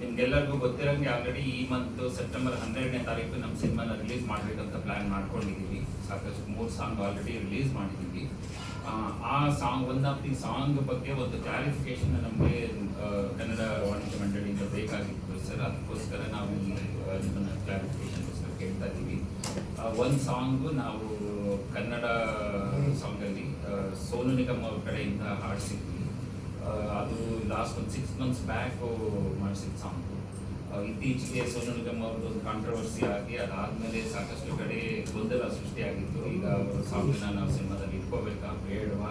ನಿಮ್ಗೆಲ್ಲರಿಗೂ ಗೊತ್ತಿರಂಗೆ ಆಲ್ರೆಡಿ ಈ ಮಂತ್ ಸೆಪ್ಟೆಂಬರ್ ಹನ್ನೆರಡನೇ ತಾರೀಕು ನಮ್ಮ ಸಿನಿಮಾನ ರಿಲೀಸ್ ಮಾಡಬೇಕಂತ ಪ್ಲಾನ್ ಮಾಡ್ಕೊಂಡಿದ್ದೀವಿ ಸಾಕಷ್ಟು ಮೂರು ಸಾಂಗ್ ಆಲ್ರೆಡಿ ರಿಲೀಸ್ ಮಾಡಿದ್ದೀವಿ ಆ, song one of the song ಬಗ್ಗೆ ಒಂದು ಕ್ಲಾರಿಫಿಕೇಶನ್ ನಮಗೆ ಕನ್ನಡ ವಾಣಿಜ್ಯ ಮಂಡಳಿಯಿಂದ ಬೇಕಾಗಿತ್ತು ಸರ್. ಅದಕ್ಕೋಸ್ಕರ ನಾವು ನಿಮ್ಮನ್ನ ಕ್ಲಾರಿಫಿಕೇಶನ್ಗೋಸ್ಕರ ಕೇಳ್ತಾ ಇದ್ದೀವಿ ಒಂದು ಸಾಂಗು ನಾವು ಕನ್ನಡ ಸಾಂಗಲ್ಲಿ ಸೋನು ನಿಗಮ್ ಅವ್ರ ಕಡೆಯಿಂದ ಹಾಡಿಸಿದ್ವಿ. ಅದು ಲಾಸ್ಟ್ ಒಂದು ಸಿಕ್ಸ್ ಮಂತ್ಸ್ ಬ್ಯಾಕ್ ಮಾಡಿಸಿದ ಸಾಂಗು ಇತ್ತೀಚೆಗೆ ಸೋನು ನಿಗಮ್ ಅವ್ರದ್ದು ಕಾಂಟ್ರವರ್ಸಿ ಆಗಿ ಅದಾದಮೇಲೆ ಸಾಕಷ್ಟು ಕಡೆ ಗೊಂದಲ ಸೃಷ್ಟಿಯಾಗಿತ್ತು ಈಗ ಅವರು ಸಾಂಗ್ನ ನಾವು ಸಿನಿಮಾದಲ್ಲಿ ಇಟ್ಕೋಬೇಕಾ ಬೇಡವಾ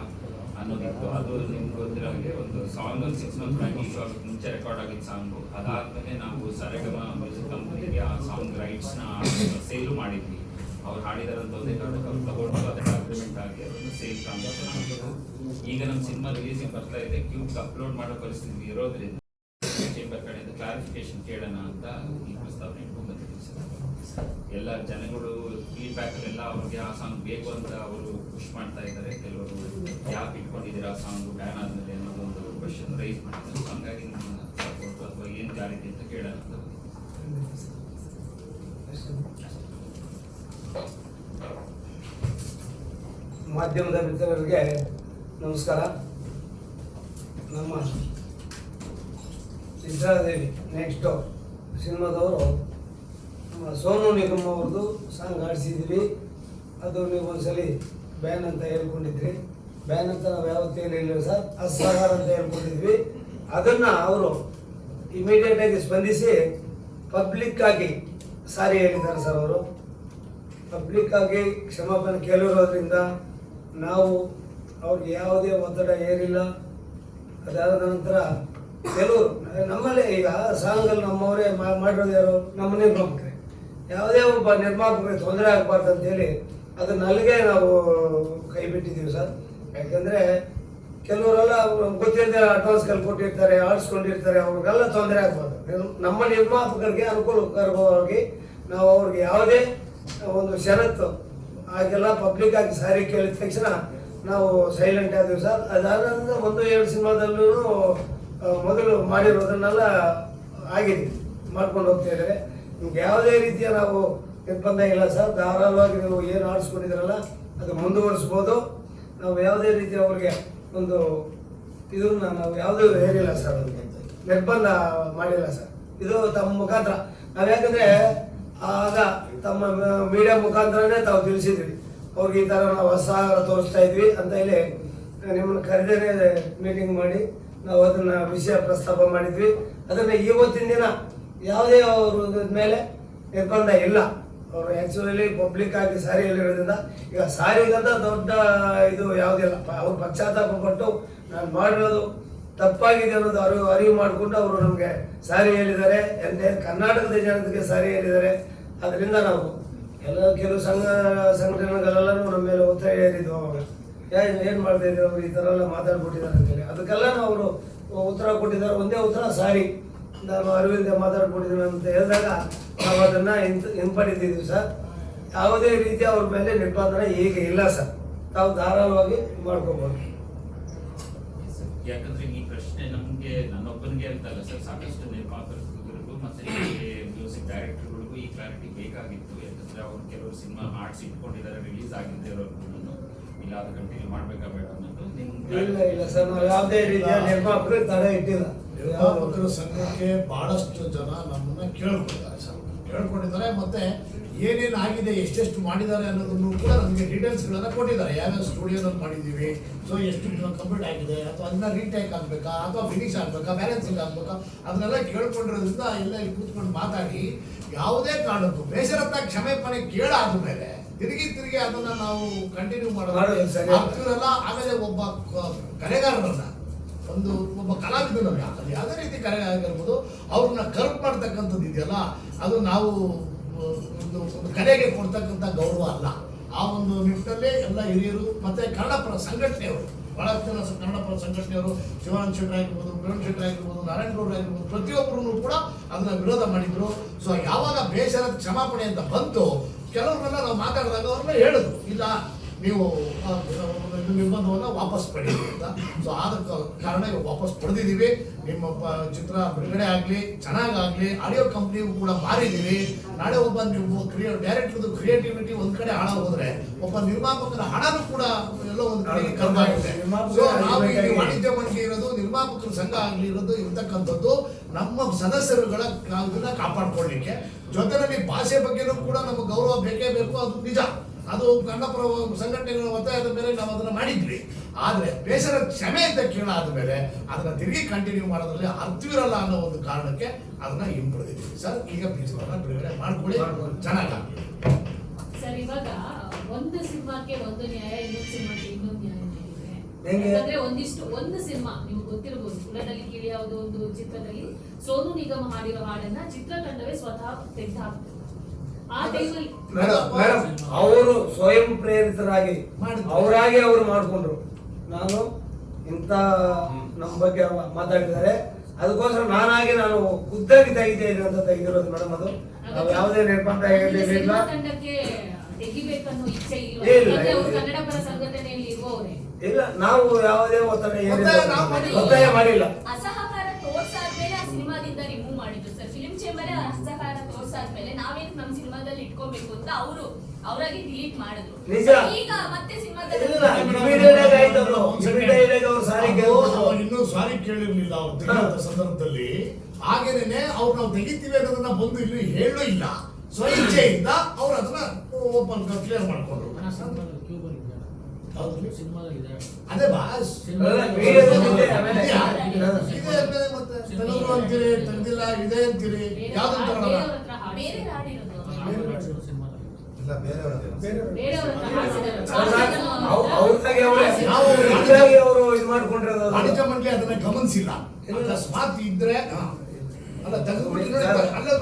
ಅನ್ನೋದಿತ್ತು ಅದು ನಿಮ್ಗೆ ಗೊತ್ತಿರೋ ಹಾಗೆ ಒಂದು ಸಾಂಗ್ ಒಂದು ಸಿಕ್ಸ್ ಮಂತ್ ಬ್ಯಾಕ್ ಇಶ್ಯೂ ಮುಂಚೆ ರೆಕಾರ್ಡ್ ಆಗಿದ್ದ ಸಾಂಗು ಅದಾದಮೇಲೆ ನಾವು ಸರಗಮ ಮ್ಯೂಸಿಕ್ ಕಂಪ್ನಿಗೆ ಆ ಸಾಂಗ್ ರೈಟ್ಸ್ನ ಸೇಲು ಮಾಡಿದ್ವಿ ಅವ್ರು ಹಾಡಿದಾರಂತ ಒಂದೇ ಕಾರಣಕ್ಕೆ ಅವ್ರು ತಗೊಂಡು ಅದಕ್ಕೆ ಅಗ್ರಿಮೆಂಟ್ ಆಗಿ ಅದನ್ನು ಸೇಲ್ ಟ್ರಾನ್ಸಾಕ್ಷನ್ ಈಗ ನಮ್ಮ ಸಿನಿಮಾ ರಿಲೀಸಿಂಗ್ ಬರ್ತಾ ಇದೆ ಕ್ಯೂಬ್ಗೆ ಅಪ್ಲೋಡ್ ಮಾಡೋ ಪರಿಸ್ಥಿತಿ ಇರೋದ್ರಿಂದ ಚೇಂಬರ್ ಕಡೆಯಿಂದ ಕ್ಲಾರಿಫಿಕೇಶನ್ ಕೇಳೋಣ ಅಂತ ಈ ಪ್ರಸ್ತಾವನೆ ಇಟ್ಕೊಂಡು ಬಂದಿದ್ದೀವಿ ಎಲ್ಲ ಜನಗಳು ಫೀಡ್ಬ್ಯಾಕ್ ಎಲ್ಲ ಅವ್ರಿಗೆ ಆ ಸಾಂಗ್ ಬೇಕು ಅಂತ ಅವರು ಪುಷ್ ಮಾಡ್ತಾ ಇದ್ದಾರೆ. ಕೆಲವರು ಯಾಕೆ ಇಟ್ಕೊಂಡಿದ್ದೀರಾ ಆ ಸಾಂಗ್ ಬ್ಯಾನ್ ಆದ್ಮೇಲೆ ಅನ್ನೋದು ಒಂದು ಕ್ವಶನ್ ರೈಸ್ ಮಾಡ್ತಾರೆ ಹಾಗಾಗಿ ನಿಮ್ಮ ಸಪೋರ್ಟ್ ಅಥವಾ ಏನು ಕ್ಲಾರಿಟಿ ಅಂತ ಕೇಳೋಣ ಬಂದಿದ್ದೀವಿ. ಮಾಧ್ಯಮದ ಮಿತ್ರರಿಗೆ ನಮಸ್ಕಾರ. ನಮ್ಮ ಚಿತ್ರಾದೇವಿ ನೆಕ್ಸ್ಟು ಸಿನಿಮಾದವರು, ನಮ್ಮ ಸೋನು ನಿಗಮ್ ಅವ್ರದ್ದು ಸಾಂಗ್ ಆಡಿಸಿದ್ವಿ ಅದು ನೀವು ಒಂದ್ಸಲಿ ಬ್ಯಾನ್ ಅಂತ ಹೇಳ್ಕೊಂಡಿದ್ರಿ. ಬ್ಯಾನ್ ಅಂತ ನಾವು ಯಾವತ್ತೇನು ಹೇಳಿಲ್ಲ ಸರ್. ಅಸಹಕಾರ ಅಂತ ಹೇಳ್ಕೊಂಡಿದ್ವಿ. ಅದನ್ನು ಅವರು ಇಮಿಡಿಯೇಟಾಗಿ ಸ್ಪಂದಿಸಿ ಪಬ್ಲಿಕ್ ಆಗಿ ಸಾರಿ ಹೇಳಿದ್ದಾರೆ ಸರ್ ಅವರು. ಪಬ್ಲಿಕ್ ಆಗಿ ಕ್ಷಮಾಪಣೆ ಕೇಳಿರೋದ್ರಿಂದ ನಾವು ಅವ್ರಿಗೆ ಯಾವುದೇ ಒತ್ತಡ ಏರಿಲ್ಲ ಅದಾದ ನಂತರ ಕೆಲವರು ನಮ್ಮಲ್ಲೇ ಈಗ ಸಾಂಗಲ್ಲಿ ನಮ್ಮವರೇ ಮಾಡಿರೋದು ಯಾರು? ನಮ್ಮ ನಿರ್ಮಾಪಕರೇ ಯಾವುದೇ ಒಬ್ಬ ನಿರ್ಮಾಪಕರಿಗೆ ತೊಂದರೆ ಆಗಬಾರ್ದು ಅಂತೇಳಿ ಅದನ್ನ ಅಲ್ಲಿಗೆ ನಾವು ಕೈ ಬಿಟ್ಟಿದ್ದೀವಿ ಸರ್. ಯಾಕೆಂದರೆ ಕೆಲವರೆಲ್ಲ ಗೊತ್ತಿಲ್ಲದೆ ಅಡ್ವಾನ್ಸ್ ಕಲ್ ಕೊಟ್ಟಿರ್ತಾರೆ ಆಡಿಸ್ಕೊಂಡಿರ್ತಾರೆ ಅವ್ರಿಗೆಲ್ಲ ತೊಂದರೆ ಆಗ್ಬಾರ್ದು. ನಮ್ಮ ನಿರ್ಮಾಪಕರಿಗೆ ಅನುಕೂಲಕರವಾಗಿ ನಾವು ಅವ್ರಿಗೆ ಯಾವುದೇ ಒಂದು ಷರತ್ತು ಹಾಗೆಲ್ಲ ಪಬ್ಲಿಕ್ ಆಗಿ ಸಾರಿ ಕೇಳಿದ ತಕ್ಷಣ ನಾವು ಸೈಲೆಂಟ್ ಆದ್ವಿ ಸರ್. ಅದಾದ ಒಂದು ಎರಡು ಸಿನಿಮಾದಲ್ಲೂ ಮೊದಲು ಮಾಡಿರೋದನ್ನೆಲ್ಲ ಆಗಿದೆ, ಮಾಡ್ಕೊಂಡು ಹೋಗ್ತಾ ಇದ್ದಾರೆ. ನಿಮ್ಗೆ ಯಾವುದೇ ರೀತಿಯ ನಾವು ನಿರ್ಬಂಧ ಇಲ್ಲ ಸರ್. ಧಾರಾಳವಾಗಿ ನೀವು ಏನು ಆಡಿಸ್ಕೊಂಡಿದ್ದೀರಲ್ಲ, ಅದು ಮುಂದುವರಿಸ್ಬೋದು. ನಾವು ಯಾವುದೇ ರೀತಿ ಅವ್ರಿಗೆ ಒಂದು ಇದನ್ನ ನಾವು ಯಾವುದೂ ಹೇರಿಲ್ಲ ಸರ್. ಅವ್ರಿಗೆ ನಿರ್ಬಂಧ ಮಾಡಿಲ್ಲ ಸರ್. ಇದು ತಮ್ಮ ಮುಖಾಂತರ. ನಾವು ಯಾಕಂದ್ರೆ ಆಗ ತಮ್ಮ ಮೀಡಿಯಾ ಮುಖಾಂತರನೇ ತಾವು ತಿಳಿಸಿದ್ವಿ. ಅವ್ರಿಗೆ ಈ ಥರ ನಾವು ಅಸಹಕಾರ ತೋರಿಸ್ತಾ ಇದ್ವಿ ಅಂತ ಹೇಳಿ ನಿಮ್ಮನ್ನು ಕರೆದೇನೆ ಮೀಟಿಂಗ್ ಮಾಡಿ ನಾವು ಅದನ್ನ ವಿಷಯ ಪ್ರಸ್ತಾಪ ಮಾಡಿದ್ವಿ. ಅದನ್ನ ಇವತ್ತಿನ ದಿನ ಯಾವುದೇ ಅವರು ಮೇಲೆ ನಿರ್ಬಂಧ ಇಲ್ಲ. ಅವರು ಆ್ಯಕ್ಚುಲಿ ಪಬ್ಲಿಕ್ ಆಗಿ ಸಾರಿ ಹೇಳಿರೋದ್ರಿಂದ ಈಗ ಸಾರಿಗಂತ ದೊಡ್ಡ ಇದು ಯಾವುದಿಲ್ಲ. ಅವ್ರು ಪಶ್ಚಾತ್ತಾಪ ಪಟ್ಟು ನಾನು ಮಾಡಿರೋದು ತಪ್ಪಾಗಿದೆ ಅನ್ನೋದು ಅರಿವು ಅರಿವು ಮಾಡಿಕೊಂಡು ಅವರು ನಮಗೆ ಸಾರಿ ಹೇಳಿದ್ದಾರೆ. ಎಂದೇ ಕರ್ನಾಟಕದ ಜನತೆಗೆ ಸಾರಿ ಹೇಳಿದ್ದಾರೆ. ಅದರಿಂದ ನಾವು ಎಲ್ಲ ಕೆಲವು ಸಂಘ ಸಂಘಟನೆಗಳೆಲ್ಲರೂ ನಮ್ಮ ಮೇಲೆ ಒತ್ತಡ ಹೇಳಿದ್ವು ಅವಾಗ. ಏನು ಏನು ಮಾಡ್ತಾ ಇದ್ರು ಅವರು? ಈ ಥರ ಎಲ್ಲ ಮಾತಾಡ್ಬಿಟ್ಟಿದ್ದಾರೆ ಅಂತೇಳಿ. ಅದಕ್ಕೆಲ್ಲ ಅವರು ಉತ್ತರ ಕೊಟ್ಟಿದ್ದಾರೆ. ಒಂದೇ ಉತ್ತರ, ಸಾರಿ. ನಾನು ಅರಿವಿಂದ ಮಾತಾಡ್ಬಿಟ್ಟಿದ್ದೀನಿ ಅಂತ ಹೇಳಿದಾಗ ನಾವು ಅದನ್ನು ಹಿಂತ ಹಿಂಪಡಿತಿದ್ವಿ ಸರ್. ಯಾವುದೇ ರೀತಿ ಅವ್ರ ಮೇಲೆ ನಿರ್ಬಂಧನ ಈಗ ಇಲ್ಲ ಸರ್. ತಾವು ಧಾರಾಳವಾಗಿ ಮಾಡ್ಕೋಬೋದು. ಯಾಕಂದ್ರೆ ಈ ಪ್ರಶ್ನೆ ನಮ್ಗೆ ನನ್ನೊಬ್ಬನಿಗೆ ಅಂತಲ್ಲ ಸರ್ ಸಾಕಷ್ಟು ನಿರ್ಮಾಪಕರಿಗೂ ಮತ್ತೆ ಮ್ಯೂಸಿಕ್ ಡೈರೆಕ್ಟರ್ಗಳಿಗೂ ಈ ಕ್ಲಾರಿಟಿ ಬೇಕಾಗಿತ್ತು. ಯಾಕಂದ್ರೆ ಅವ್ರು ಕೆಲವರು ಸಿನಿಮಾ ಆರ್ಟ್ಸ್ ಇಟ್ಕೊಂಡಿದ್ದಾರೆ ರಿಲೀಸ್ ಆಗಿದ್ದೆ ಇರೋರ್ಗು ಇಲ್ಲ ಅದು ಕಂಟಿನ್ಯೂ ಮಾಡ್ಬೇಕಾ ಬೇಡ ಅನ್ನೋದು ಇಲ್ಲ ಇಲ್ಲ ಸರ್ ನಾವು ಯಾವುದೇ ರೀತಿಯ ನಿರ್ಮಾಪಕರು ತಡೆ ಇಟ್ಟಿಲ್ಲ. ನಿರ್ಮಾಪಕರ ಸಂಘಕ್ಕೆ ಬಹಳಷ್ಟು ಜನ ನಮ್ಮನ್ನ ಕೇಳ್ಕೊಂಡಿದ್ದಾರೆ ಸರ್. ಕೇಳ್ಕೊಂಡಿದ್ದಾರೆ ಮತ್ತೆ ಏನೇನು ಆಗಿದೆ ಎಷ್ಟೆಷ್ಟು ಮಾಡಿದ್ದಾರೆ ಅನ್ನೋದನ್ನು ಕೂಡ ನಮಗೆ ಡೀಟೇಲ್ಸ್ಗಳನ್ನು ಕೊಟ್ಟಿದ್ದಾರೆ. ಯಾವ್ಯಾವ ಸ್ಟುಡಿಯೋದಲ್ಲಿ ಮಾಡಿದ್ದೀವಿ ಸೊ ಎಷ್ಟು ಕಂಪ್ಲೀಟ್ ಆಗಿದೆ ಅಥವಾ ಅದನ್ನ ರೀಟೇಕ್ ಆಗಬೇಕಾ ಅಥವಾ ಫಿನಿಶ್ ಆಗಬೇಕಾ ಬ್ಯಾಲೆನ್ಸಿಂಗ್ ಆಗಬೇಕಾ ಅದನ್ನೆಲ್ಲ ಕೇಳ್ಕೊಂಡಿರೋದ್ರಿಂದ ಎಲ್ಲ ಇಲ್ಲಿ ಕೂತ್ಕೊಂಡು ಮಾತಾಡಿ ಯಾವುದೇ ಕಾರಣಕ್ಕೂ ಬೇಸರತ್ತ ಕ್ಷಮೆಪಣೆ ಕೇಳಾದ ಮೇಲೆ ತಿರುಗಿ ತಿರುಗಿ ಅದನ್ನು ನಾವು ಕಂಟಿನ್ಯೂ ಮಾಡೋದು. ಮಾಡೋದು ಆಮೇಲೆ ಒಬ್ಬ ಕಲೆಗಾರರನ್ನ ಒಂದು ಒಬ್ಬ ಕಲಾವಿದ ಯಾವುದೇ ರೀತಿ ಕರೆ ಆಗಿರ್ಬೋದು ಅವ್ರನ್ನ ಕರ್ಪ್ ಮಾಡ್ತಕ್ಕಂಥದ್ದು ಇದೆಯಲ್ಲ ಅದು ನಾವು ಒಂದು ಒಂದು ಕಲೆಗೆ ಕೊಡ್ತಕ್ಕಂಥ ಗೌರವ ಅಲ್ಲ. ಆ ಒಂದು ನಿಟ್ಟಿನಲ್ಲೇ ಎಲ್ಲ ಹಿರಿಯರು ಮತ್ತೆ ಕನ್ನಡಪರ ಸಂಘಟನೆಯವರು, ಬಹಳಷ್ಟು ಜನ ಸ- ಸಂಘಟನೆಯವರು, ಶಿವಾನಂದ ಶೆಟ್ಟರ್ ಆಗಿರ್ಬೋದು ಕಿರಣ್ ಶೆಟ್ಟರ್ ಆಗಿರ್ಬೋದು, ನಾರಾಯಣ ಗೌಡ್ರು ಆಗಿರ್ಬೋದು ಪ್ರತಿಯೊಬ್ಬರೂ ಕೂಡ ಅದನ್ನ ವಿರೋಧ ಮಾಡಿದ್ರು. ಸೊ ಯಾವಾಗ ಬೇಸರ ಕ್ಷಮಾಪಣೆ ಅಂತ ಬಂತು ಕೆಲವರನ್ನ ನಾವು ಮಾತಾಡಿದಾಗ ಅವ್ರನ್ನ ಹೇಳಿದ್ರು. ಇಲ್ಲ ನೀವು ನಿರ್ಬಂಧವನ್ನು ವಾಪಸ್ ಪಡೀರಿ ಅಂತ. ಸೊ ಆದ ಕಾರಣ ಇವಾಗ ವಾಪಸ್ ಪಡೆದಿದ್ದೀವಿ. ನಿಮ್ಮ ಚಿತ್ರ ಬಿಡುಗಡೆ ಆಗಲಿ ಚೆನ್ನಾಗಾಗಲಿ ಆಡಿಯೋ ಕಂಪ್ನಿಗೂ ಕೂಡ ಮಾರಿದ್ದೀವಿ. ನಾಳೆ ಒಬ್ಬ ನೀವು ಕ್ರಿಯೇ ಡೈರೆಕ್ಟರ್ದು ಕ್ರಿಯೇಟಿವಿಟಿ ಒಂದು ಕಡೆ ಹಾಳ ಹೋದ್ರೆ ಒಬ್ಬ ನಿರ್ಮಾಪಕರ ಹಣನೂ ಕೂಡ ಎಲ್ಲ ಒಂದು ಕಡೆಗೆ ಕರ್ಮಾಗಿದೆ. ಸೊ ನಾವು ಇಲ್ಲಿ ವಾಣಿಜ್ಯ ಮಂಡಳಿ ಇರೋದು ನಿರ್ಮಾಪಕರ ಸಂಘ ಆಗಲಿ ಇರೋದು ಇರ್ತಕ್ಕಂಥದ್ದು ನಮ್ಮ ಸದಸ್ಯರುಗಳ ಇದನ್ನ ಕಾಪಾಡ್ಕೊಳ್ಳಿಕ್ಕೆ ಜೊತೆಯಲ್ಲಿ ಭಾಷೆ ಬಗ್ಗೆನೂ ಕೂಡ ನಮ್ಮ ಗೌರವ ಬೇಕೇ ಬೇಕು ಅದು ನಿಜ. ಅದು ನನ್ನ ಪರ ಸಂಘಟನೆಗಳ ಒತ್ತಾಯದ ಮೇಲೆ ನಾವು ಅದನ್ನು ಮಾಡಿದ್ವಿ. ಆದರೆ ಬೇಸರ ಕ್ಷಮೆ ಅಂತ ಕೇಳಾದ ಮೇಲೆ ಅದನ್ನ ತಿರುಗಿ ಕಂಟಿನ್ಯೂ ಮಾಡೋದ್ರಲ್ಲಿ ಅರ್ಥವಿರಲ್ಲ ಅನ್ನೋ ಒಂದು ಕಾರಣಕ್ಕೆ ಅದನ್ನ ಹಿಂಪಡೆದಿದ್ದೀವಿ ಸರ್ ಈಗ ಬೀಜವನ್ನ ಬಿಡುಗಡೆ ಮಾಡ್ಕೊಳ್ಳಿ. ಚೆನ್ನಾಗಿ ಸರ್ ಇವಾಗ ಒಂದು ಸಿನಿಮಾಕ್ಕೆ ಒಂದು ನ್ಯಾಯ ಇನ್ನೊಂದು ಸಿನಿಮಾಕ್ಕೆ ಇನ್ನೊಂದು ನ್ಯಾಯ? ಯಾಕಂದ್ರೆ ಒಂದಿಷ್ಟು ಒಂದು ಸಿನಿಮಾ ನೀವು ಗೊತ್ತಿರಬಹುದು ಕುಲದಲ್ಲಿ ಕೇಳಿ ಯಾವುದೋ ಒಂದು ಚಿತ್ರದಲ್ಲಿ ಸೋನು ನಿಗಮ ಹಾಡಿರೋ ಹಾಡನ್ನ ಚಿತ್ರತಂಡವೇ ಸ್ವತಃ ತೆಗೆದು ಹಾಕ್ತು ಆ ಟೈಮಲ್ಲಿ ಮೇಡಮ್ ಮೇಡಮ್ ಅವರು ಸ್ವಯಂ ಪ್ರೇರಿತರಾಗಿ. ಅವರಾಗಿ ಅವರು ಮಾಡಿಕೊಂಡ್ರು. ನಾನು ಇಂಥ ನಮ್ಮ ಬಗ್ಗೆ ಮಾತಾಡಿದ್ದಾರೆ. ಅದಕ್ಕೋಸ್ಕರ ನಾನಾಗಿ ನಾನು ಖುದ್ದಾಗಿ ತೆಗಿತೇನೆ ಅಂತ ತೆಗೆದಿರೋದು ಮೇಡಮ್ ಅದು. ನಾವು ಯಾವುದೇ ನಿರ್ಬಂಧ ಹೇಳಿಲ್ಲ ಇಲ್ಲ. ನಾವು ಯಾವುದೇ ಒತ್ತಡ ಏನಿಲ್ಲ. ಒತ್ತಾಯ ಮಾಡಿಲ್ಲ. ಇಟ್ಕೋಬೇಕು ಅಂತ ಅವರು ಅವರಾಗಿ ಡಿಲೀಟ್ ಮಾಡಿದ್ರು. ನಿಜ. ಈಗ ಮತ್ತೆ ಸಿನಿಮಾದಲ್ಲಿ. ಇನ್ನೂ ಸಾರಿ ಕೇಳಿರ್ಲಿಲ್ಲ ಅವ್ರು ಸಂದರ್ಭದಲ್ಲಿ. ಹಾಗೇನೆ ಅವ್ರು ನಾವು ತೆಗಿತೀವಿ ಅನ್ನೋದನ್ನ ಬಂದು ಇಲ್ಲಿ ಹೇಳೋ ಇಲ್ಲ. ಸ್ವಇಚ್ಛೆಯಿಂದ ಅವ್ರು ಅದನ್ನ ಓಪನ್ ಕ್ಲಿಯರ್ ಮಾಡ್ಕೊಂಡ್ರು. ಹೌದು. ಅದೇ ಬಾಸ್ ಇದೆ, ಅಂತೀರಿ ಯಾವ್ದು ಇದೆ ಅಂತೀರಿ. ಯಾವ್ದಂತ ಬೇರೆಯವ್ರ ಹತ್ರ ಹಾಡ್ಸಿ. ಬೇರೆ ಹಾಡಿರೋದು ಬೇರೆಯವ್ರ ಹತ್ರ ಹಾಡ್ಸಿದ್ದಾರೆ. ಅವ್ರು- ಅವರೇ ಅವರು ಇದು ಮಾಡ್ಕೊಂಡಿರೋದು. ವಾಣಿಜ್ಯ ಮಂಡಳಿ ಅದನ್ನ ಗಮನಿಸಿಲ್ಲ. ಅಕಸ್ಮಾತ್ ಇದ್ರೆ. ಅಲ್ಲ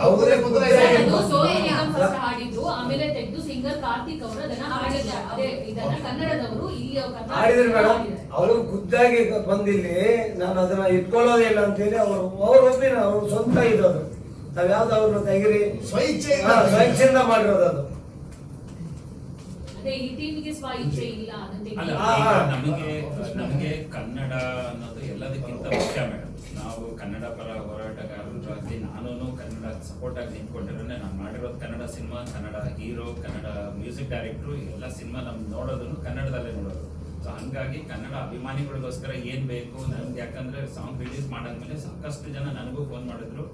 ಅವ್ರೇ ಹಾಡಿದ್ರು ಆಮೇಲೆ ತೆಗೆದು ಸಿಂಗರ್ ಕಾರ್ತಿಕ್ ಅವರು ಅದನ್ನ ಹಾಡಿದ್ದಾರೆ. ಅದೇ ಇದನ್ನ ಕನ್ನಡದವರು ಇಲ್ಲಿ ಅವ್ರು ಕನ್ನಡ ಮಾಡಿದ್ರು ಮೇಡಮ್. ಹಾಡಿದ್ದಾರೆ. ಅವರು ಖುದ್ದಾಗಿ ಬಂದಿಲ್ಲಿ ನಾನು ಅದನ್ನ ಇಟ್ಕೊಳ್ಳೋದಿಲ್ಲ ಅಂತೇಳಿ ಅವರು ಅವ್ರ ಒಪ್ಪಿನ ಅವ್ರು ಸ್ವಂತ ಇರೋದು ನಾವ್ ಯಾವ್ದು ಅವ್ರನ್ನ ತೆಗಿರಿ ಸ್ವಚ್ಛ ಸ್ವಚ್ಛಿಂದ ಮಾಡಿರೋದು ಅದೇ. ಈ ಟೀಮ್ಗೆ ಸ್ವ ಇಚ್ಛೆ ಇಲ್ಲ ಅದನ್ನ ಅಲ್ಲ ಈಗ ನಮಗೆ ನಮಗೆ ಕನ್ನಡ ಅನ್ನೋದು ಎಲ್ಲದಕ್ಕಿಂತ ಮುಖ್ಯ ಮೇಡಮ್ ನಾವು ಕನ್ನಡ ಪರ ಹೋರಾಟಗಾರರಾಗಿ ನಾನು ಕನ್ನಡ ಸಪೋರ್ಟ್ ಆಗಿ ನಿಂತ್ಕೊಂಡಿರೋನೆ. ನಾನು ಮಾಡಿರೋದು Kannada cinema Kannada hero Kannada music director ಎಲ್ಲ ಸಿನಿಮಾ ನಮ್ಗೆ ನೋಡೋದನ್ನು ಕನ್ನಡದಲ್ಲೇ ನೋಡೋದು. ಸೊ ಹಂಗಾಗಿ ಕನ್ನಡ ಅಭಿಮಾನಿಗಳಿಗೋಸ್ಕರ ಏನು ಬೇಕು ನನ್ಗೆ ಯಾಕಂದ್ರೆ ಸಾಂಗ್ ರಿಲೀಸ್ ಮಾಡಾದ್ಮೇಲೆ ಸಾಕಷ್ಟು ಜನ ನನಗೂ ಫೋನ್ ಮಾಡಿದ್ರು.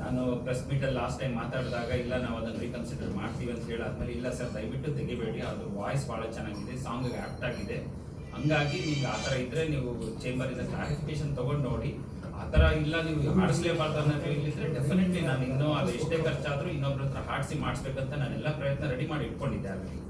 ನಾನು ಪ್ರೆಸ್ ಮೀಟಲ್ಲಿ ಲಾಸ್ಟ್ ಟೈಮ್ ಮಾತಾಡಿದಾಗ, ಇಲ್ಲ, ನಾವು ಅದನ್ನ ರೀಕನ್ಸಿಡರ್ ಮಾಡ್ತೀವಿ ಅಂತ ಹೇಳಾದ್ಮೇಲೆ ಇಲ್ಲ ಸರ್ ದಯವಿಟ್ಟು ತೆಗಿಬೇಡಿ, ಅದು ವಾಯ್ಸ್ ಭಾಳ ಚೆನ್ನಾಗಿದೆ ಸಾಂಗ್ ಆಪ್ಟ್ ಆಗಿದೆ. ಹಂಗಾಗಿ ನೀವು ಆ ಥರ ಇದ್ರೆ ನೀವು ಚೇಂಬರಿಂದ ಕ್ಲಾರಿಫಿಕೇಶನ್ ತಗೊಂಡು ನೋಡಿ. ಆ ಥರ ಇಲ್ಲ, ನೀವು ಹಾಡಿಸ್ಲೇಬಾರ್ದು ಅನ್ನೋ ಇಲ್ಲಿದ್ರೆ ಡೆಫಿನೆಟ್ಲಿ ನಾನು ಇನ್ನೂ ಅದು ಎಷ್ಟೇ ಖರ್ಚಾದರೂ ಇನ್ನೊಬ್ರ ಹತ್ರ ಹಾಡಿಸಿ ಮಾಡಿಸ್ಬೇಕಂತ ನಾನೆಲ್ಲ ಪ್ರಯತ್ನ ರೆಡಿ ಮಾಡಿ ಇಟ್ಕೊಂಡಿದ್ದೆ ಆಲ್ರೆಡಿ.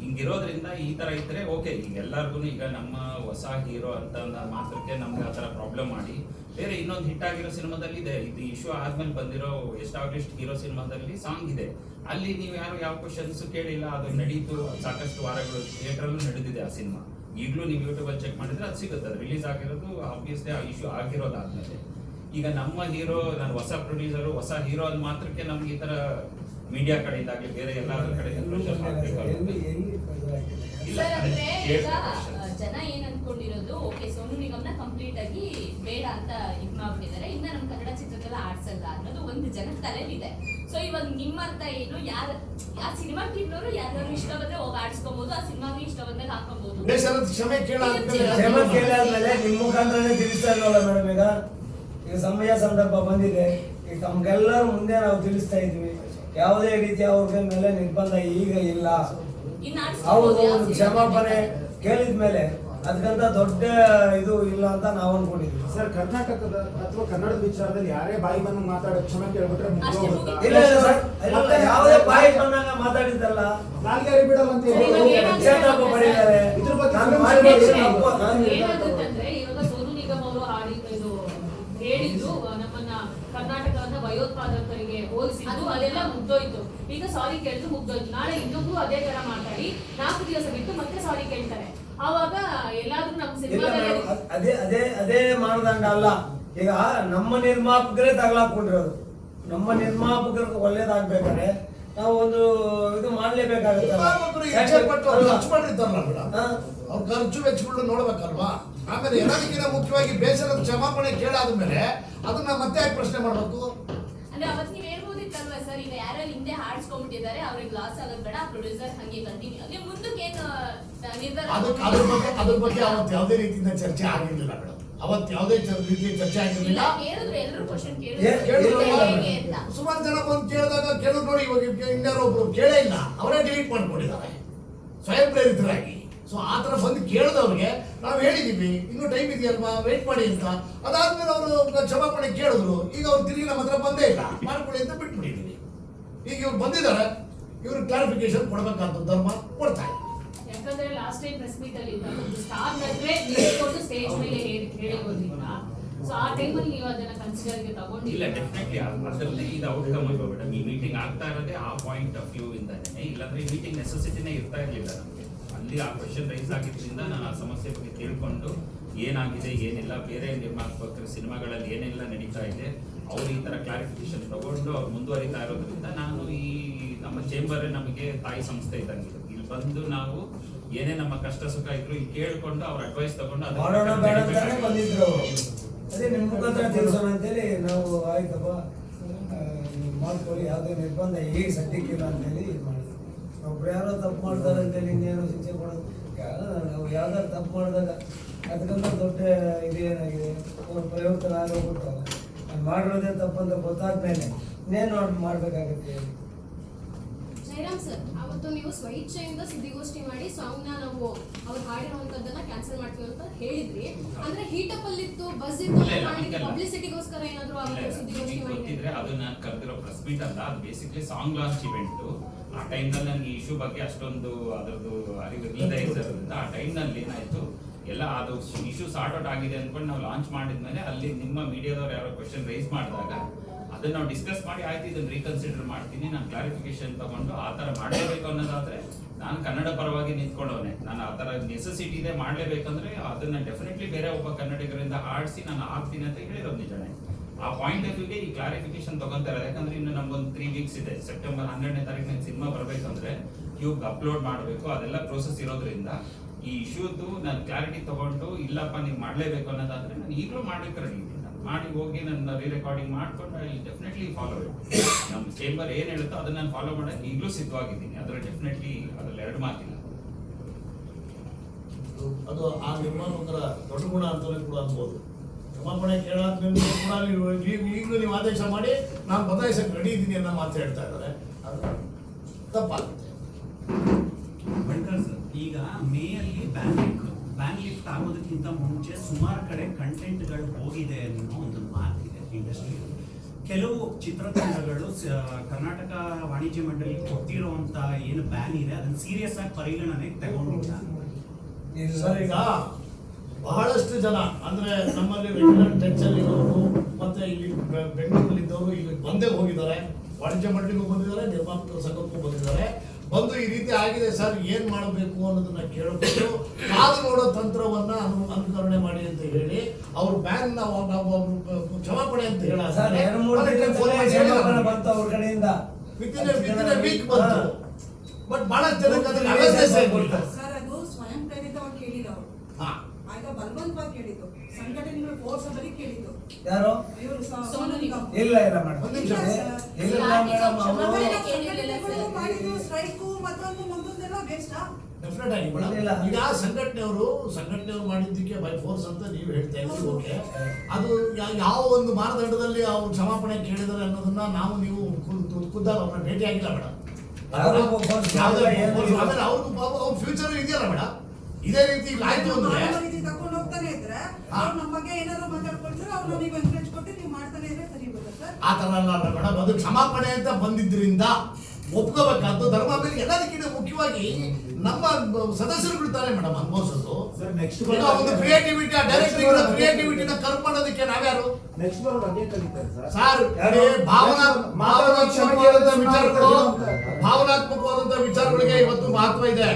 ಹಿಂಗಿರೋದ್ರಿಂದ ಈ ತರ ಇದ್ರೆ ಓಕೆ ಈಗ ಎಲ್ಲರಿಗೂ ಈಗ ನಮ್ಮ ಹೊಸ ಹೀರೋ ಅಂತ ಮಾತ್ರಕ್ಕೆ ನಮ್ಗೆ ಆ ತರ ಪ್ರಾಬ್ಲಮ್ ಮಾಡಿ. ಬೇರೆ ಇನ್ನೊಂದು ಹಿಟ್ ಆಗಿರೋ ಸಿನಿಮಾದಲ್ಲಿ ಇದೆ, ಇದು ಇಶ್ಯೂ ಆದ್ಮೇಲೆ ಬಂದಿರೋ ಎಸ್ಟಾಬ್ಲಿಷ್ಡ್ ಹೀರೋ ಸಿನಿಮಾದಲ್ಲಿ ಸಾಂಗ್ ಇದೆ. ಅಲ್ಲಿ ನೀವು ಯಾರು ಯಾವ ಕ್ವಶನ್ಸ್ ಕೇಳಿಲ್ಲ, ಅದು ನಡೀತು ಸಾಕಷ್ಟು ವಾರಗಳು ಥಿಯೇಟ್ರಲ್ಲೂ ನಡೆದಿದೆ ಆ ಸಿನಿಮಾ. ಈಗಲೂ ನೀವು ಯೂಟ್ಯೂಬಲ್ಲಿ ಚೆಕ್ ಮಾಡಿದ್ರೆ ಅದು ಸಿಗುತ್ತೆ, ಅದು ರಿಲೀಸ್ ಆಗಿರೋದು ಆಬ್ವಿಯಸ್ಲಿ ಆ ಇಶ್ಯೂ ಆಗಿರೋದಾದ್ಮೇಲೆ. ಈಗ ನಮ್ಮ ಹೀರೋ ನಾನು ಹೊಸ ಪ್ರೊಡ್ಯೂಸರು ಹೊಸ ಹೀರೋ ಅದು ಮಾತ್ರಕ್ಕೆ ನಮ್ಗೆ ಈ ತರ ಮೀಡಿಯಾ ಕಡೆಯಿಂದ ಆಗಲಿ ಬೇರೆ ಎಲ್ಲಾದ್ರೂ ಕಡೆಯಿಂದ ಪ್ರೆಷರ್ ಮಾಡಬೇಕಾಗುತ್ತೆ. ಜನ ಏನ್ ಅನ್ಕೊಂಡಿರೋದು ಓಕೆ ಸೋನು ನಿಗಮ್ನ ಕಂಪ್ಲೀಟ್ ಆಗಿ ಬೇಡ ಅಂತ ಇದ್ ಮಾಡ್ಬಿಟ್ಟಿದ್ದಾರೆ. ಇನ್ನ ನಮ್ ಕನ್ನಡ ಚಿತ್ರಕ್ಕೆಲ್ಲ ಆಡ್ಸಲ್ಲ ಅನ್ನೋದು ಒಂದು ಜನ ತಲೆಯಲ್ಲಿದೆ. ಸೊ ಇವಾಗ ನಿಮ್ಮ ಅರ್ಥ ಏನು? ಯಾರ ಆ ಸಿನಿಮಾ ಟೀಮ್ನವರು ಯಾರು ಇಷ್ಟ ಬಂದ್ರೆ ಹೋಗಿ ಆಡ್ಸ್ಕೊಬಹುದು ಆ ಸಿನಿಮಾಗೆ ಇಷ್ಟ ಬಂದಾಗ ಹಾಕೋಬಹುದು ಕ್ಷಮೆ ಕೇಳಾದ್ಮೇಲೆ ನಿಮ್ಮ ಮುಖಾಂತರನೇ ತಿಳಿಸ್ತಾ ಇಲ್ವಲ್ಲ ಮೇಡಮ್ ಈಗ. ಈಗ ಸಮಯ ಸಂದರ್ಭ ಬಂದಿದೆ. ಈಗ ತಮ್ಗೆಲ್ಲರ ಮುಂದೆ ನಾವು ತಿಳಿಸ್ತಾ ಇದ್ವಿ. ಯಾವುದೇ ರೀತಿಯ ಅವ್ರ ಮೇಲೆ ನಿರ್ಬಂಧ ಈಗ ಇಲ್ಲ. ಅವರು ಕ್ಷಮಾಪಣೆ ಕೇಳಿದ ಮೇಲೆ ಅದಕ್ಕಂತ ದೊಡ್ಡ ಇದು ಇಲ್ಲ ಅಂತ ನಾವು ಅನ್ಕೊಂಡಿದ್ವಿ ಸರ್ ಕರ್ನಾಟಕದ ಅಥವಾ ಕನ್ನಡದ ವಿಚಾರದಲ್ಲಿ ಯಾರೇ ಬಾಯಿ ಬಂದು ಮಾತಾಡೋ ಕ್ಷಮೆ ಕೇಳ್ಬಿಟ್ರೆ. ಇಲ್ಲ ಸರ್. ಯಾವುದೇ ಬಾಯಿ ಬಂದಾಗ ಮಾತಾಡಿದ್ದಲ್ಲ. ನಾಲ್ಗೆ ಬಿಡಲ್ಲ ಅಂತ ಹೇಳಿ. ಇದ್ರ ಬಗ್ಗೆ ನಾನು film ಮಾಡಿರೋದು ಸಮೀಕ್ಷೆ ತಪ್ಪು, ನಾನು ನಿರ್ಧಾರ ಏನಾಗುತ್ತೆ ತಗೊಂಡೆ. ಅಂದ್ರೆ ಇವಾಗ ಸೋನು ನಿಗಮ್ ಅವರು ಹಾಡಿ ಇದು ಹೇಳಿದ್ರು ಆ, ನಮ್ಮನ್ನ ಕರ್ನಾಟಕವನ್ನ ಹೋಲಿಸಿದ್ದು ಅದೆಲ್ಲ ಮುಗ್ದೋಯ್ತು. ಈಗ ಸಾರಿ ಕೇಳಿದ್ರು ಮುಗ್ದೋಯ್ತು. ನಾಳೆ ಇನ್ನೊಬ್ರು ಅದೇ ತರ ಮಾತಾಡಿ ನಾಲ್ಕು ದಿವಸ ಬಿಟ್ಟು ಮತ್ತೆ ಸಾರಿ ಕೇಳ್ತಾರೆ. ಆವಾಗ ಎಲ್ಲಾದ್ರೂ ನಮ್ ಸಿನಿಮಾದಲ್ಲಿ ಅದೇ ಅದೇ ಅದೇ ಮಾಡ್ದಂಗ ಅಲ್ಲ. ಈಗ ನಮ್ಮ ನಿರ್ಮಾಪಕರೇ ತಗಲಾಕೊಂಡಿರೋದು ನಮ್ಮ ನಿರ್ಮಾಪಕರಿಗೆ ಒಳ್ಳೇದಾಗ್ಬೇಕಾದ್ರೆ ನಾವು ಒಂದು ಇದು ಮಾಡ್ಲೇಬೇಕಾಗುತ್ತೆ ಅವ್ರು ಖರ್ಚು ವೆಚ್ಚಗಳನ್ನ ನೋಡ್ಬೇಕಲ್ವಾ? ಆಮೇಲೆ ಎಲ್ಲದಕ್ಕಿಂತ ಮುಖ್ಯವಾಗಿ ಬೇಸರದ ಕ್ಷಮಾಪಣೆ ಕೇಳಾದ ಮೇಲೆ ಅದನ್ನ ಮತ್ತೆ ಯಾಕೆ ಪ್ರಶ್ನೆ ಮಾಡ್ಬೇಕು? ಹೇಳ್ಬೋದಿತ್ತಲ್ವಾ ಸರ್ ಈಗ ಯಾರೋ ಹಿಂದೆ ಹಾಡ್ಸ್ಕೊಂಡ್ಬಿಟ್ಟಿದ್ದಾರೆ ಅವ್ರಿಗೆ ಲಾಸ್ ಆಗೋದ್ ಬೇಡ ಪ್ರೊಡ್ಯೂಸರ್ ಹಂಗೆ ಕಂಟಿನ್ಯೂ ಅಂದ್ರೆ ಮುಂದಕ್ಕೆ ಏನು ನಿರ್ಧಾರ ಅದಕ್ಕೆ ಅದ್ರ ಬಗ್ಗೆ ಅದ್ರ ಬಗ್ಗೆ ಅವತ್ತು ಯಾವುದೇ ರೀತಿಯಿಂದ ಚರ್ಚೆ ಆಗಿರ್ಲಿಲ್ಲ ಮೇಡಮ್ ಅವತ್ತು ಯಾವುದೇ ರೀತಿಯ ಚರ್ಚೆ ಇಲ್ಲ ಆಗಿರ್ಲಿಲ್ಲ ಕೇಳಿದ್ರು. ಎಲ್ಲರೂ ಕ್ವಶನ್ ಸುಮಾರು ಜನ ಬಂದು ಕೇಳಿದಾಗ ಕೇಳಿದ್ರು ನೋಡಿ ಇವಾಗ ಇನ್ಯಾರೋ ಒಬ್ರು ಕೇಳೇ ಇಲ್ಲ. ಅವರೇ ಡಿಲೀಟ್ ಮಾಡ್ಕೊಂಡಿದ್ದಾರೆ. ಸ್ವಯಂ ಪ್ರೇರಿತರಾಗಿ ಸೊ ಆ ಥರ ಬಂದು ಕೇಳಿದವ್ರಿಗೆ ನಾವು ಹೇಳಿದ್ದೀವಿ ಇನ್ನೂ ಟೈಮ್ ಇದೆಯಲ್ವಾ? ವೇಟ್ ಮಾಡಿ ಅಂತ. ಅದಾದ್ಮೇಲೆ ಅವರು ಕ್ಷಮಾಪಣೆ ಕೇಳಿದ್ರು. ಈಗ ಅವ್ರು ತಿರುಗಿ ನಮ್ಮ ಹತ್ರ ಬಂದೇ ಇಲ್ಲ. ಮಾಡ್ಕೊಳ್ಳಿ ಅಂತ ಬಿಟ್ಬಿಟ್ಟಿದ್ದೀವಿ. ಈಗ ಇವ್ರು ಬಂದಿದ್ದಾರೆ. ಇವರು ಕ್ಲಾರಿಫಿಕೇಶನ್ ಕೊಡಬೇಕಾದ ಧರ್ಮ ಕೊಡ್ತಾ ಇಲ್ಲ ಯಾಕಂದ್ರೆ ಲಾಸ್ಟ್ ಟೈಮ್ ಪ್ರೆಸ್ ಮೀಟ್ ಅಲ್ಲಿ ಒಂದು ಸ್ಟಾರ್ ನಟ್ರೆ ನಿಂತ್ಕೊಂಡು ಸ್ಟೇಜ್ ಮೇಲೆ ಹೇಳಿ ಹೇಳಿರೋದ್ರಿಂದ ಸೊ ಆ ಟೈಮಲ್ಲಿ ನೀವು ಅದನ್ನ ಕನ್ಸಿಡರ್ಗೆ ಇಲ್ಲ ತಗೊಂಡಿಲ್ಲ ಡೆಫಿನೆಟ್ಲಿ ಅದರಲ್ಲಿ ಇದು ಔಟ್ಕಮ್ ಅಲ್ವಾ ಮೇಡಮ್ ಈ ಮೀಟಿಂಗ್ ಆಗ್ತಾ ಇರೋದೇ ಆ ಪಾಯಿಂಟ್ ಆಫ್ ವ್ಯೂ ಇಂದಾನೆ. ಇಲ್ಲಾಂದ್ರೆ ಈ ಮೀಟಿಂಗ್ ನೆಸೆಸಿಟಿನೇ ಇರ್ತಾ ಇರಲಿಲ್ಲ ನಮಗೆ. ಅಲ್ಲಿ ಆ ಕ್ವಶನ್ ರೈಸ್ ಆಗಿದ್ದರಿಂದ ನಾನು ಆ ಸಮಸ್ಯೆ ಬಗ್ಗೆ ತಿಳ್ಕೊಂಡು ಏನಾಗಿದೆ ಏನಿಲ್ಲ ಬೇರೆ ನಿರ್ಮಾಪಕರ ಸಿನಿಮಾಗಳಲ್ಲಿ ಏನೆಲ್ಲ ನಡೀತಾ ಇದೆ ಅವರು ಈ ಥರ ಕ್ಲಾರಿಫಿಕೇಶನ್ ತಗೊಂಡು ಅವ್ರು ಮುಂದುವರಿತಾ ಇರೋದ್ರಿಂದ ನಾನು ಈ ನಮ್ಮ ಚೇಂಬರ್ ನಮಗೆ ತಾಯಿ ಸಂಸ್ಥೆ ಇದ್ದಂಗೆ ಇಲ್ಲಿ ಬಂದು ನಾವು ಏನೇ ನಮ್ಮ ಕಷ್ಟ ಸುಖ ಇದ್ರು ಇಲ್ಲಿ ಕೇಳಿಕೊಂಡು ಅವ್ರ ಅಡ್ವೈಸ್ ತಗೊಂಡು ಅದೇ ನಿಮ್ಮ ಮುಖಾಂತರ ತಿಳಿಸೋಣ ಅಂತೇಳಿ ನಾವು ಆಯ್ತಪ್ಪ. ಮಾಡ್ಕೊಳ್ಳಿ ಯಾವುದೇ ನಿರ್ಬಂಧ ಈಗ ಸದ್ಯಕ್ಕಿಲ್ಲ ಅಂತೇಳಿ ಒಬ್ರು ಯಾರೋ ತಪ್ಪು ಮಾಡ್ತಾರೆ ಅಂತೇಳಿ ಇನ್ನೇನೋ ಶಿಕ್ಷೆ ಕೊಡೋದು. ನಾವು ಯಾವ್ದಾರು ತಪ್ಪು ಮಾಡಿದಾಗ ಅದಕ್ಕಂತ ದೊಡ್ಡ ಇದೇನಾಗಿದೆ ಅವ್ರು ಪ್ರಯೋಗ ಆಗೋಗ್ಬಿಟ್ಟು ಅದು ಮಾಡಿರೋದೇ ತಪ್ಪು ಅಂತ ಗೊತ್ತಾದ್ಮೇಲೆ ಇನ್ನೇನು ನೋಡಿ ಮಾಡ್ಬೇಕಾಗತ್ತೆ ಹೇಳಿ? ಜಯರಾಮ್ ಸರ್ ಅವತ್ತು ನೀವು ಸ್ವಇಚ್ಛೆಯಿಂದ ಸುದ್ದಿಗೋಷ್ಠಿ ಮಾಡಿ ಸಾಂಗ್ನ ನಾವು ಅವ್ರು ಹಾಡಿರುವಂತದ್ದನ್ನ ಕ್ಯಾನ್ಸಲ್ ಮಾಡ್ತೀವಿ ಅಂತ ಹೇಳಿದ್ರಿ. ಅಂದ್ರೆ ಹೀಟಪ್ ಅಲ್ಲಿತ್ತು ಬಸ್ ಇತ್ತು ಮಾಡ್ಲಿಕ್ಕೆ ಹಂಗಲ್ಲ. ಪಬ್ಲಿಸಿಟಿಗೋಸ್ಕರ ಏನಾದ್ರು. ಸುದ್ದಿಗೋಷ್ಠಿ ಮಾಡಿದ್ರೆ? ಅದು ನಾನು ಕರೆದಿರೋ ಪ್ರೆಸ್ ಮೀಟ್ ಅಲ್ಲ ಅದು ಬೇಸಿಕ್ಲಿ ಸಾಂಗ್ ಲಾಂಚ್ ಇವೆಂಟ್ ಆ ಟೈಮ್ನಲ್ಲಿ ನನಗೆ ಇಶ್ಯೂ ಬಗ್ಗೆ ಅಷ್ಟೊಂದು ಅದರದ್ದು ಅರಿವು ಇಲ್ಲದೆ ಇರೋದ್ರಿಂದ ಆ ಟೈಮ್ನಲ್ಲಿ ಏನಾಯಿತು ಎಲ್ಲ ಅದು ಇಶ್ಯೂ ಸಾರ್ಟ್ ಔಟ್ ಆಗಿದೆ ಅಂದ್ಕೊಂಡು ನಾವು ಲಾಂಚ್ ಮಾಡಿದ್ಮೇಲೆ ಅಲ್ಲಿ ನಿಮ್ಮ ಮೀಡಿಯಾದವ್ರು ಯಾರೋ ಕ್ವಶನ್ ರೈಸ್ ಮಾಡಿದಾಗ ಅದನ್ನ ನಾವು ಡಿಸ್ಕಸ್ ಮಾಡಿ ಆಯ್ತು, ಇದನ್ನ ರೀಕನ್ಸಿಡರ್ ಮಾಡ್ತೀನಿ, ನಾನು ಕ್ಲಾರಿಫಿಕೇಶನ್ ತಗೊಂಡು ಆ ಥರ ಮಾಡಲೇಬೇಕು ಅನ್ನೋದಾದ್ರೆ ನಾನು ಕನ್ನಡ ಪರವಾಗಿ ನಿಂತ್ಕೊಂಡವನೆ. ನಾನು ಆ ಥರ ನೆಸೆಸಿಟಿ ಇದೆ ಮಾಡಲೇಬೇಕಂದ್ರೆ ಅದನ್ನ ಡೆಫಿನೆಟ್ಲಿ ಬೇರೆ ಒಬ್ಬ ಕನ್ನಡಿಗರಿಂದ ಆಡಿಸಿ ನಾನು ಆಗ್ತೀನಿ ಅಂತ ಹೇಳಿರೋದು ನಿಜನೇ. ಆ ಪಾಯಿಂಟ್ ಆಫ್ ವ್ಯೂಗೆ ಈ ಕ್ಲಾರಿಫಿಕೇಶನ್ ತಗೊಂತಾರೆ. ಯಾಕಂದ್ರೆ ಇನ್ನು ನಮ್ಗೊಂದು ತ್ರೀ ವೀಕ್ಸ್ ಇದೆ. ಸೆಪ್ಟೆಂಬರ್ ಹನ್ನೆರಡನೇ ತಾರೀಕು ಸಿನಿಮಾ ಬರಬೇಕಂದ್ರೆ ಕ್ಯೂಬ್ ಅಪ್ಲೋಡ್ ಮಾಡಬೇಕು. ಅದೆಲ್ಲ ಪ್ರೋಸೆಸ್ ಇರೋದ್ರಿಂದ ಈ ಇಶ್ಯೂದು ನಾನು ಕ್ಲಾರಿಟಿ ತಗೊಂಡು, ಇಲ್ಲಪ್ಪ ನೀವು ಮಾಡಲೇಬೇಕು ಅನ್ನೋದಾದ್ರೆ ನಾನು ಈಗಲೂ ಮಾಡ್ಲಿಕ್ಕೆ ರೆಡಿ ಮಾಡಿ ಹೋಗಿ ನನ್ನ ರೀ ರೆಕಾರ್ಡಿಂಗ್ ಮಾಡಿಕೊಂಡು ಐ ಡೆಫಿನೆಟ್ಲಿ ಫಾಲೋ ನಮ್ಮ ಚೇಂಬರ್ ಏನು ಹೇಳುತ್ತೋ ಅದನ್ನ ನಾನು ಫಾಲೋ ಮಾಡೋಕೆ ಈಗಲೂ ಸಿದ್ಧವಾಗಿದ್ದೀನಿ. ಅದ್ರ ಡೆಫಿನೆಟ್ಲಿ ಅದ್ರಲ್ಲಿ ಎರಡು ಮಾತಿಲ್ಲ. ಅದು ಆ ನಿರ್ಮಾಣ ದೊಡ್ಡ ಗುಣ ಅಂತಲೇ ಕೂಡ ಅನ್ಬೋದು. ಕ್ಷಮಾಪಣೆ ಕೇಳಾದ್ಮೇಲೆ ಕೂಡ ನೀವು ಈಗಲೂ ನೀವು ಆದೇಶ ಮಾಡಿ ನಾನು ಬದಲಾಯಿಸಕ್ಕೆ ರೆಡಿ ಇದ್ದೀನಿ ಅನ್ನೋ ಮಾತು ಹೇಳ್ತಾ ಇದ್ದಾರೆ. ಅದು ತಪ್ಪಾಗುತ್ತೆ. ಈಗ ಮೇ ಅಲ್ಲಿ ಬ್ಯಾನ್ ಲಿಫ್ಟ್ ಬ್ಯಾನ್ ಲಿಫ್ಟ್ ಆಗೋದಕ್ಕಿಂತ ಮುಂಚೆ ಸುಮಾರು ಕಡೆ ಕಂಟೆಂಟ್ಗಳು ಹೋಗಿದೆ ಅನ್ನೋ ಒಂದು ಮಾತಿದೆ ಇಂಡಸ್ಟ್ರಿ ಕೆಲವು ಚಿತ್ರತಂಡಗಳು ಕರ್ನಾಟಕ ವಾಣಿಜ್ಯ ಮಂಡಳಿ ಕೊಟ್ಟಿರುವಂತ ಏನು ಬ್ಯಾನ್ ಇದೆ ಅದನ್ನ ಸೀರಿಯಸ್ ಆಗಿ ಪರಿಗಣನೆಗೆ ತಗೊಂಡಿಲ್ಲ. ಸರ್ ಈಗ ಬಹಳಷ್ಟು ಜನ ಅಂದ್ರೆ ನಮ್ಮಲ್ಲಿ ರೆಗ್ಯುಲರ್ ಟಚ್ ಅಲ್ಲಿ ಇರೋರು ಮತ್ತೆ ಇಲ್ಲಿ ಬೆಂಗಳೂರಲ್ಲಿ ಇದ್ದವರು ಇಲ್ಲಿ ಬಂದೇ ಹೋಗಿದ್ದಾರೆ. ವಾಣಿಜ್ಯ ಮಂಡಳಿಗೂ ಬಂದಿದ್ದಾರೆ ನಿರ್ಮಾಪಕರ ಸಂಘಕ್ಕೂ ಬಂದಿದ್ದಾರೆ. ಬಂದು ಈ ರೀತಿ ಆಗಿದೆ ಸರ್ ಏನು ಮಾಡಬೇಕು ಅನ್ನೋದನ್ನ ಕೇಳಬೇಕು ಕಾದು ನೋಡೋ ತಂತ್ರವನ್ನ ಅನು ಅನುಕರಣೆ ಮಾಡಿ ಅಂತ ಹೇಳಿ ಅವ್ರು ಬ್ಯಾನ್ ನಾವು ನಾವು ಅವ್ರು ಕ್ಷಮಾಪಣೆ ಅಂತ ಕಡೆಯಿಂದ. ವಿತಿನ್ ವಿತಿನ್ ವೀಕ್ ಬಂತು. ಬಟ್ ಬಹಳ ಜನಕ್ಕೆ ಅದಕ್ಕೆ ಅವೇರ್ನೆಸ್ ಆಗಿಲ್ಲ ಸರ್ ಅದು ಸ್ವಯಂ ಪ್ರೇರಿತವಾಗಿ ಕೇಳಿಲ್ಲ ಅವರು ಹಾ ಆಗ ಬಲವಂತವಾಗಿ ಕೇಳಿದ್ದು ಸಂಘಟನೆಗಳು ಫೋರ್ಸ್ ಬಳಿ ಕೇಳಿದ್ದು ಯಾರು. ಇಲ್ಲ ಇಲ್ಲ ಮೇಡಮ್. ಇಲ್ಲ ಡೆಫಿನೆಟ್ ಆಗಿ ಮೇಡಮ್. ಈಗ ಸಂಘಟನೆಯವರು ಸಂಘಟನೆಯವರು ಮಾಡಿದ್ದಕ್ಕೆ ಬೈ ಫೋರ್ಸ್ ಅಂತ ನೀವು ಹೇಳ್ತಾ ಇದ್ದೀವಿ ಓಕೆ? ಅದು ಯಾವ ಒಂದು ಮಾನದಂಡದಲ್ಲಿ ಅವ್ರು ಕ್ಷಮಾಪಣೆ ಕೇಳಿದಾರೆ ಅನ್ನೋದನ್ನ ನಾವು ನೀವು ಖುದ್ದು- ಖುದ್ದಾಗಿ ಅವ್ರನ್ನ ಭೇಟಿ ಆಗಿಲ್ಲ ಮೇಡಮ್. ಆಮೇಲೆ ಅವ್ರು ಪಾಪ ಅವ್ರ ಫ್ಯೂಚರ್ ಇದೆಯಲ್ಲ ಮೇಡಮ್. ಇದೇ ರೀತಿ ಆಯ್ತು ಅಂದ್ರೆ ಮಾನವ ರೀತಿ ತಕೊಂಡು ಹೋಗ್ತಾನೆ ಇದ್ರೆ ಹಾ. ಅವ್ರು ನಮ್ಮ ಬಗ್ಗೆ ಏನಾದ್ರು ಮಾತಾಡ್ಕೊಳ್ತಾರೆ ಅವ್ರು ನಮಗೆ ಎಂಕರೇಜ್ ಕೊಟ್ಟು ನೀವು ಮಾಡ್ತಾನೆ ಇದ್ರೆ ಸರಿ ಬರುತ್ತೆ ಆ ತರ ಅಲ್ಲ ಮೇಡಮ್ ಅದು ಕ್ಷಮಾಪಣೆ ಅಂತ ಬಂದಿದ್ರಿಂದ ಒಪ್ಕೋಬೇಕಾದ್ದು ಧರ್ಮ ಮೇಲೆ ಎಲ್ಲದಕ್ಕಿಂತ ಮುಖ್ಯವಾಗಿ ನಮ್ಮ ಸದಸ್ಯರು ಬಿಡ್ತಾರೆ ಮೇಡಮ್ ಅನುಭವಿಸೋದು ಸರ್ ನೆಕ್ಸ್ಟ್ ಒಂದು ಕ್ರಿಯೇಟಿವಿಟಿ ಡೈರೆಕ್ಟರ್ ಕ್ರಿಯೇಟಿವಿಟಿನ ಕರ್ಮ್ ಮಾಡೋದಕ್ಕೆ ನಾವ್ಯಾರು? ನೆಕ್ಸ್ಟ್ ಬರೋದು ಅದೇ ಕಲಿತಾರೆ ಸರ್ ಸರ್ ಭಾವನಾ ಕ್ಷಮೆ ವಿಚಾರಗಳು ಮಾತಾಡ್ತಾರೆ. ಭಾವನಾತ್ಮಕವಾದಂತ ವಿಚಾರಗಳಿಗೆ ಇವತ್ತು ಮಹತ್ವ ಇದೆ.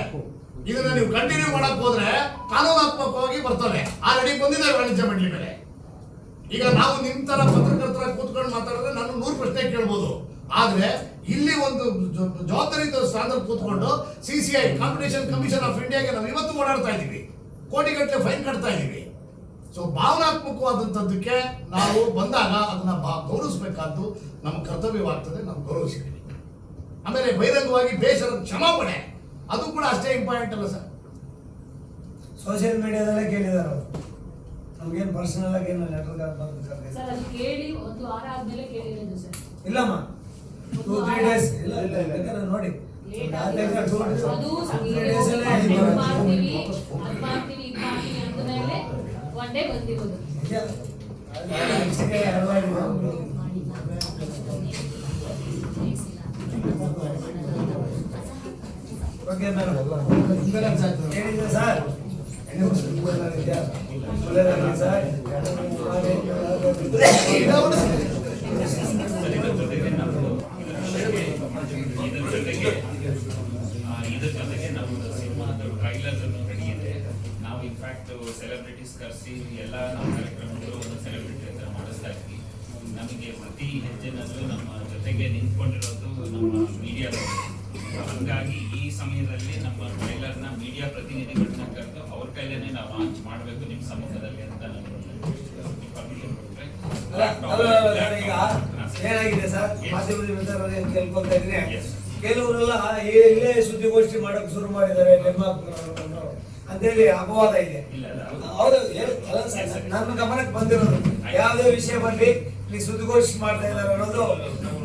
ಇದನ್ನ ನೀವು ಕಂಟಿನ್ಯೂ ಮಾಡಕ್ ಹೋದ್ರೆ ಕಾನೂನಾತ್ಮಕವಾಗಿ ಬರ್ತವೆ ಆಲ್ರೆಡಿ ಬಂದಿದ್ದಾರೆ ವಾಣಿಜ್ಯ ಮಂಡಳಿ ಮೇಲೆ. ಈಗ ನಾವು ನಿಮ್ ತರ ಪತ್ರಕರ್ತರ ಕೂತ್ಕೊಂಡು ಮಾತಾಡಿದ್ರೆ ನಾನು ನೂರು ಪ್ರಶ್ನೆ ಕೇಳ್ಬೋದು. ಆದ್ರೆ ಇಲ್ಲಿ ಒಂದು ಜವಾಬ್ದಾರಿ ಸ್ಥಾನದಲ್ಲಿ ಕೂತ್ಕೊಂಡು C C I competition commission of ಇಂಡಿಯಾಗೆ ನಾವು ಇವತ್ತು ಓಡಾಡ್ತಾ ಇದ್ದೀವಿ. ಕೋಟಿಗಟ್ಟಲೆ ಫೈನ್ ಕಟ್ತಾ ಇದ್ದೀವಿ. ಸೊ ಭಾವನಾತ್ಮಕವಾದಂಥದ್ದಕ್ಕೆ ನಾವು ಬಂದಾಗ ಅದನ್ನ ಗೌರವಿಸ್ಬೇಕಾದ್ದು ನಮ್ಮ ಕರ್ತವ್ಯವಾಗ್ತದೆ, ನಾವು ಗೌರವಿಸಿದ್ದೀವಿ ಆಮೇಲೆ ಬಹಿರಂಗವಾಗಿ ಬೇಸರ, ಕ್ಷಮಾಪಣೆ. ಅದು ಕೂಡ ಅಷ್ಟೇ ಇಂಪಾರ್ಟೆಂಟ್ ಅಲ್ಲ ಸರ್. ಸೋಷಿಯಲ್ ಮೀಡಿಯಾದಲ್ಲೇ ಕೇಳಿದಾರೆ ಅವರು. ನಮ್ಗೇನು ಪರ್ಸನಲ್ ಆಗಿ ಏನು ಲೆಟರ್ ಸರ್ ಅದು ಕೇಳಿ ಒಂದು ವಾರ ಆದ್ಮೇಲೆ ಕೇಳಿರೋದು ಸರ್. ಇಲ್ಲಮ್ಮ ಟೂ ತ್ರೀ ಡೇಸ್ ಇಲ್ಲ ಇಲ್ಲ ಬೇಕಾದ್ರೆ ನೋಡಿ ಯಾಕಂದ್ರೆ ಅದು ಮಾಡ್ತೀವಿ. ಅದ್ ಮಾಡ್ತೀವಿ ಇದ್ ಮಾಡ್ತೀವಿ ಒನ್ ಡೇ ಬಂದಿರೋದು. ಓಕೆ ಮೇಡಮ್ ಏನಿದೆ ಸರ್. ಇದ್ರ ಜೊತೆಗೆ ನಮ್ದು ಸಿನಿಮಾದ ಟ್ರೈಲರ್ ರೆಡಿ ಇದೆ ನಾವು ಇನ್ಫ್ಯಾಕ್ಟ್ ಸೆಲೆಬ್ರಿಟೀಸ್ ಕರೆಸಿ ಎಲ್ಲ ನಮ್ಮ ಕಾರ್ಯಕ್ರಮಗಳು ಒಂದು ಸೆಲೆಬ್ರಿಟಿ ಹತ್ರ ಮಾಡಿಸ್ತಾ ಇದ್ವಿ. ನಮಗೆ ಪ್ರತಿ ಹೆಜ್ಜೆನಲ್ಲೂ ನಮ್ಮ ಜೊತೆಗೆ ನಿಂತ್ಕೊಂಡಿರೋದು ಸಮಯದಲ್ಲಿ ನಮ್ಮ ಟ್ರೈಲರ್ನ ಮೀಡಿಯಾ ಪ್ರತಿನಿಧಿಗಳನ್ನ ಕರೆದು ಅವ್ರ ಕೈಲೇನೆ ನಾವು ಲಾಂಚ್ ಮಾಡಬೇಕು ನಿಮ್ಮ ಸಮ್ಮುಖದಲ್ಲಿ ಅಂತ ನಾನು ಏನಾಗಿದೆ ಸರ್? ಕೇಳ್ಕೊಂತ ಇದ್ರೆ. ಕೆಲವರೆಲ್ಲ ಇಲ್ಲೇ ಸುದ್ದಿಗೋಷ್ಠಿ ಮಾಡಕ್ ಶುರು ಮಾಡಿದ್ದಾರೆ ನಿರ್ಮಾಪಕರು ಅಂತೇಳಿ ಅಪವಾದ ಇದೆ. ಹೌದು. ನನ್ನ ಗಮನಕ್ಕೆ ಬಂದಿರೋದು ಯಾವುದೇ ವಿಷಯ ಬರಲಿ ಇಲ್ಲಿ ಸುದ್ದಿಗೋಷ್ಠಿ ಮಾಡ್ತಾ ಇದ್ದಾರೆ ಅನ್ನೋದು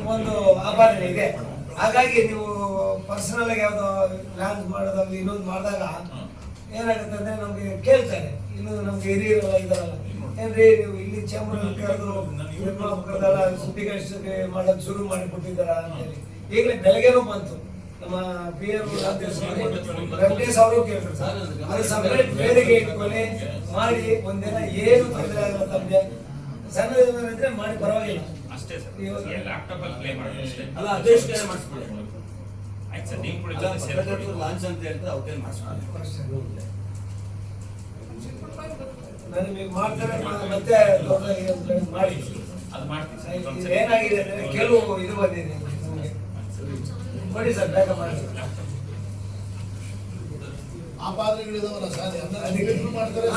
ಒಂದು ಅಪಾದನೆ ಇದೆ. ಹಾಗಾಗಿ ನೀವು ಪರ್ಸನಲ್ ಆಗಿ ಯಾವುದೋ ಲಾಂಚ್ ಮಾಡೋದಾಗ್ಲಿ ಇನ್ನೊಂದು ಮಾಡಿದಾಗ ಏನಾಗುತ್ತೆ ಅಂದ್ರೆ ನಮ್ಗೆ ಕೇಳ್ತಾರೆ. ಇನ್ನು ನಮ್ಗೆ ಹಿರಿಯರೆಲ್ಲ ಇದಾರಲ್ಲ ಏನ್ರಿ ನೀವು ಇಲ್ಲಿ ಚೇಂಬರ್ ಕರೆದು ನಿರ್ಮಾಪಕರದೆಲ್ಲ ಸುದ್ದಿಗೋಷ್ಠಿ ಮಾಡಕ್ ಶುರು ಮಾಡಿ ಕೊಟ್ಟಿದ್ದಾರ ಅಂತೇಳಿ ಈಗಲೇ ಬೆಳಗ್ಗೆನೂ ಬಂತು. ನಮ್ಮ ಪಿ ಎಂ ವೆಂಕಟೇಶ್ ಅವರು ಕೇಳ್ತಾರೆ. ಸರ್ ಸಪರೇಟ್ ಬೇರೆಗೆ ಇಟ್ಕೊಳ್ಳಿ. ಮಾಡಿ ಒಂದಿನ ಏನು ತೊಂದರೆ ಆಗಲ್ಲ ತಮಗೆ. ಅಂದರೆ ಮಾಡಿ ಪರವಾಗಿಲ್ಲ. ಅಷ್ಟೇ ಸರ್. ಇವಾಗ- ಲ್ಯಾಪ್ಟಾಪ್ ಅಲ್ಲಿ ಪ್ಲೇ ಮಾಡಿ ಅಷ್ಟೇ. ಅಲ್ಲ ಅಧ್ಯಕ್ಷತೆ ಮಾಡಿಸ್ಬಿಡಿ ಆಯ್ತು ಸರ್ ನೀವು ಕೂಡ ಜೊತೆ. ಲಾಂಚ್ ಅಂತ ಹೇಳ್ತಾರೆ ಅವ್ರಿಗೆ ಮಾಡಿಸ್ಬಿಡಿ ನಾನು ನಿಮಗೆ ಮಾಡ್ತಾರೆ ಮತ್ತೆ ಮಾಡಿ. ಅದು ಮಾಡ್ತೀನಿ ಸರ್. ಏನಾಗಿದೆ ಅಂದ್ರೆ ಕೆಲವು ಇದು ಬಂದಿದೆ. ಕೊಡಿ ಸರ್ ಬೇಗ ಮಾಡಿ. ಆಪಾದನೆಗಳಿದಾವಲ್ಲ ಸರ್ ಎಲ್ಲ ಅದಕ್ಕೆ- ಮಾಡ್ತಾರೆ?